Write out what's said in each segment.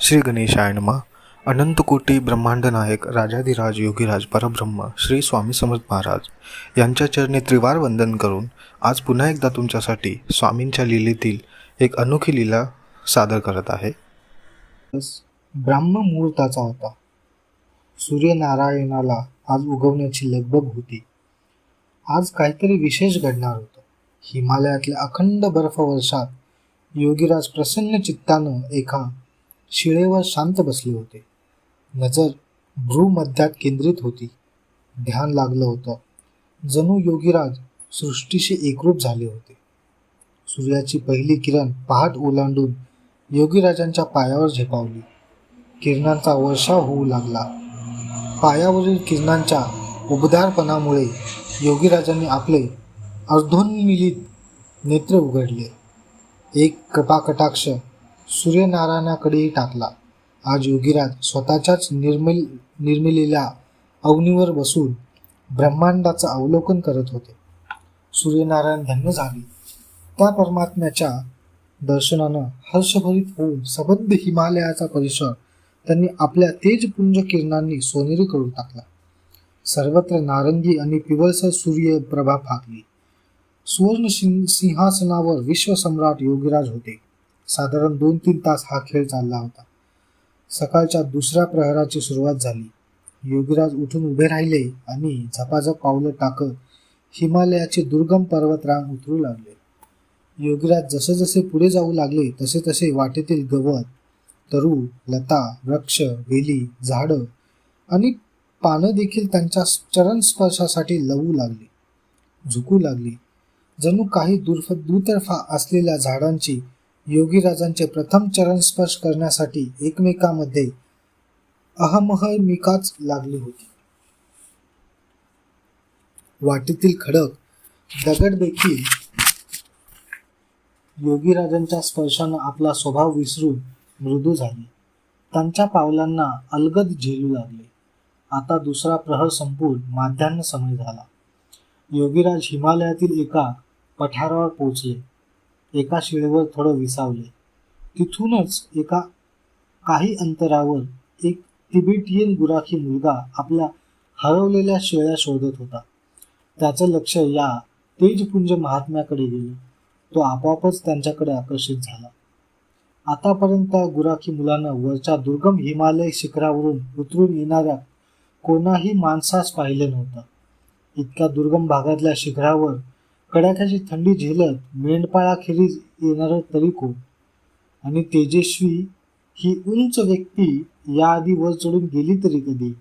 श्री गणेशाय नमः। अनंतकोटी ब्रह्मांड नायक राजाधिराज योगीराज परब्रह्म श्री स्वामी समर्थ महाराज यांच्या चरणी त्रिवार वंदन करून आज पुन्हा एकदा तुमच्यासाठी स्वामींच्या लीलेतील एक अनोखी लीला सादर करत आहे. ब्राह्म मुहूर्ताचा होता. सूर्यनारायणाला आज उगवण्याची लगबग होती. आज काहीतरी विशेष घडणार होतं. हिमालयातल्या अखंड बर्फवर्षात योगीराज प्रसन्न चित्तानं एका शिळेवर शांत बसले होते. नजर भ्रूमध्यात केंद्रित होती. ध्यान लागलं होतं. जणू योगीराज सृष्टीशी एकरूप झाले होते. सूर्याची पहिली किरण पहाट ओलांडून योगीराजांच्या पायावर झेपावली. किरणांचा वर्षाव होऊ लागला. पायावरील किरणांच्या उबदारपणामुळे योगीराजांनी आपले अर्धोन्मिलित नेत्र उघडले. एक कृपाकटाक्ष सूर्यनारायणाकडेही टाकला. आज योगीराज स्वतःच्याच निर्मिल निर्मिलेल्या अग्नीवर बसून ब्रह्मांडाचं अवलोकन करत होते. सूर्यनारायण धन्य झाले. त्या परमात्म्याच्या दर्शनानं हर्षभरित होऊन सबद्ध हिमालयाचा परिसर त्यांनी आपल्या तेजपुंज किरणांनी सोनेरी करून टाकला. सर्वत्र नारंगी आणि पिवळसर सूर्य प्रभा फाकली सुवर्ण सिंहासनावर विश्वसम्राट योगीराज होते. साधारण दोन तीन तास हा खेळ चालला होता. सकाळच्या दुसऱ्या प्रहराची सुरुवात झाली. योगीराज उठून उभे राहिले आणि झपाझप पावलं टाकत हिमालयाचे दुर्गम पर्वतरांग उतरू लागले. योगीराज जसे जसे पुढे जाऊ लागले तसे तसे वाटेतील गवत तरू लता वृक्ष वेली झाडं आणि पानं देखील त्यांच्या चरण स्पर्शासाठी लवू लागली झुकू लागली. जणू काही दुर्फ दुतर्फा असलेल्या झाडांची योगीराजांचे प्रथम चरण स्पर्श करण्यासाठी एकमेकांमध्ये अहमहमिकाच लागली होती. वाटेतील खडक दगड देखील योगीराजांच्या स्पर्शानं आपला स्वभाव विसरून मृदू झाले. त्यांच्या पावलांना अलगद झेलू लागले. आता दुसरा प्रहर संपून माध्यान्ह समय झाला. योगीराज हिमालयातील एका पठारावर पोचले एका शिळेवर थोडं विसावले. तिथूनच एका काही अंतरावर एक तिबेटियन गुराखी मुलगा आपल्या हरवलेल्या शेळ्या शोधत होता. त्याचं लक्ष या तेजपुंज महात्म्याकडे गेलं. तो आपोआपच त्यांच्याकडे आकर्षित झाला. आतापर्यंत त्या गुराखी मुलानं वरच्या दुर्गम हिमालय शिखरावरून उतरून येणाऱ्या कोणाही माणसास पाहिलं नव्हतं. इतक्या दुर्गम भागातल्या शिखरावर कडाक्याची थंडी झेलत मेंढपाळाखेरीज येणारं तरी कोण आणि तेजस्वी ही उंच व्यक्ती याआधी वर चढून गेली तरी कधी.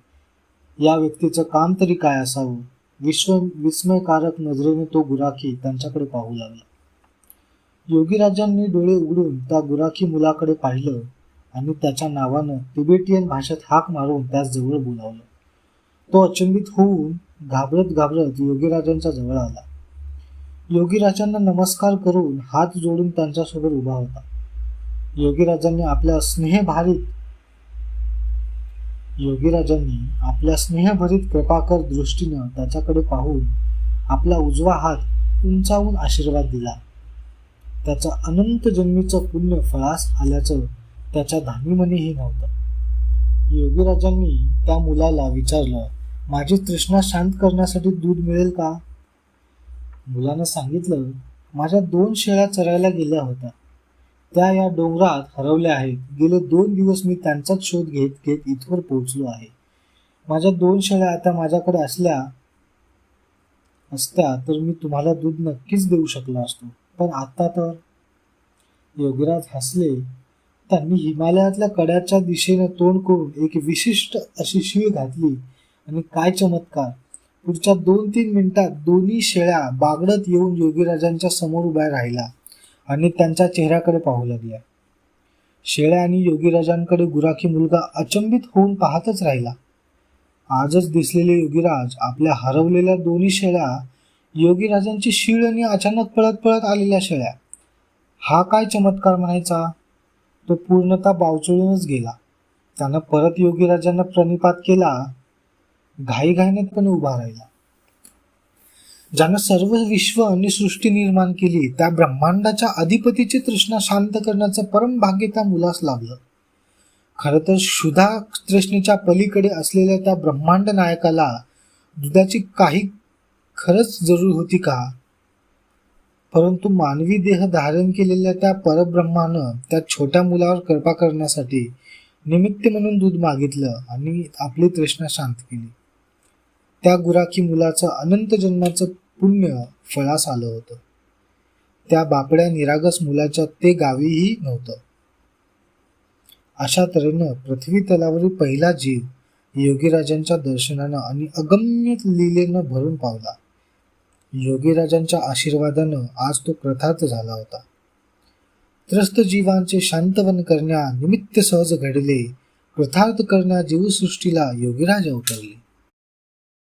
या व्यक्तीचं काम तरी काय असावं? विश्व विस्मयकारक नजरेने तो गुराखी त्यांच्याकडे पाहू लागला. योगीराजांनी डोळे उघडून त्या गुराखी मुलाकडे पाहिलं आणि त्याच्या नावानं तिबेटियन भाषेत हाक मारून त्यास जवळ बोलावलं. तो अचंबित होऊन घाबरत घाबरत योगीराजांच्या जवळ आला. योगीराजांना नमस्कार करून हात जोडून त्यांच्यासोबत उभा होता. योगीराजांनी आपल्या स्नेहभारित योगीराजांनी आपल्या स्नेहभरीत कृपाकर दृष्टीनं त्याच्याकडे पाहून आपला उजवा हात उंचावून आशीर्वाद दिला. त्याचं अनंत जन्मीचं पुण्य फळास आल्याचं त्याच्या धामीमनीही नव्हतं. योगीराजांनी त्या मुलाला विचारलं माझी तृष्णा शांत करण्यासाठी दूध मिळेल का? मुलानं सांगितलं माझ्या दोन शेळ्या चरायला गेल्या होत्या. त्या या डोंगरात हरवल्या आहेत. गेले दोन दिवस मी त्यांचाच शोध घेत घेत इथवर पोहोचलो आहे. माझ्या दोन शेळ्या आता माझ्याकडे असल्या असत्या तर मी तुम्हाला दूध नक्कीच देऊ शकलो असतो. पण आता तर योगीराज हसले. त्यांनी हिमालयातल्या कड्याच्या दिशेने तोंड करून एक विशिष्ट अशी शिळ घातली आणि काय चमत्कार! पुढच्या दोन तीन मिनिटात दोन्ही शेळ्या बागडत येऊन योगीराजांच्या समोर उभ्या राहिल्या आणि त्यांच्या चेहऱ्याकडे पाहू लागल्या. शेळ्या आणि योगीराजांकडे गुराखी मुलगा अचंबित होऊन पाहतच राहिला. आजच दिसलेले योगीराज आपल्या हरवलेल्या दोन्ही शेळ्या योगीराजांची शीळ आणि अचानक पळत पळत आलेल्या शेळ्या. हा काय चमत्कार म्हणायचा? तो पूर्णतः बावचळूनच गेला. त्यानं परत योगीराजांना प्रणिपात केला घाईघाईनेपणे उभा राहिला. ज्यानं सर्व विश्व आणि सृष्टी निर्माण केली त्या ब्रह्मांडाच्या अधिपतीची तृष्णा शांत करण्याचं परम भाग्य त्या मुलास लाभलं. खरं तर क्षुधा तृष्णेच्या पलीकडे असलेल्या त्या ब्रह्मांड नायकाला दुधाची काही खरंच जरूर होती का? परंतु मानवी देह धारण केलेल्या त्या परब्रह्मानं त्या छोट्या मुलावर कृपा करण्यासाठी निमित्त म्हणून दूध मागितलं आणि आपली तृष्णा शांत केली. त्या गुराखी मुलाचं अनंत जन्माचं पुण्य फळास आलं होतं. त्या बापड्या निरागस मुलाच्या ते गावीही नव्हतं. अशा तऱ्हेनं पृथ्वी तलावरील पहिला जीव योगीराजांच्या दर्शनानं आणि अगम्य लीलेनं भरून पावला. योगीराजांच्या आशीर्वादानं आज तो कृतार्थ झाला होता. त्रस्त जीवांचे शांतवन करण्या निमित्त सहज घडले कृथार्थ करण्या जीवसृष्टीला योगीराज अवतरले.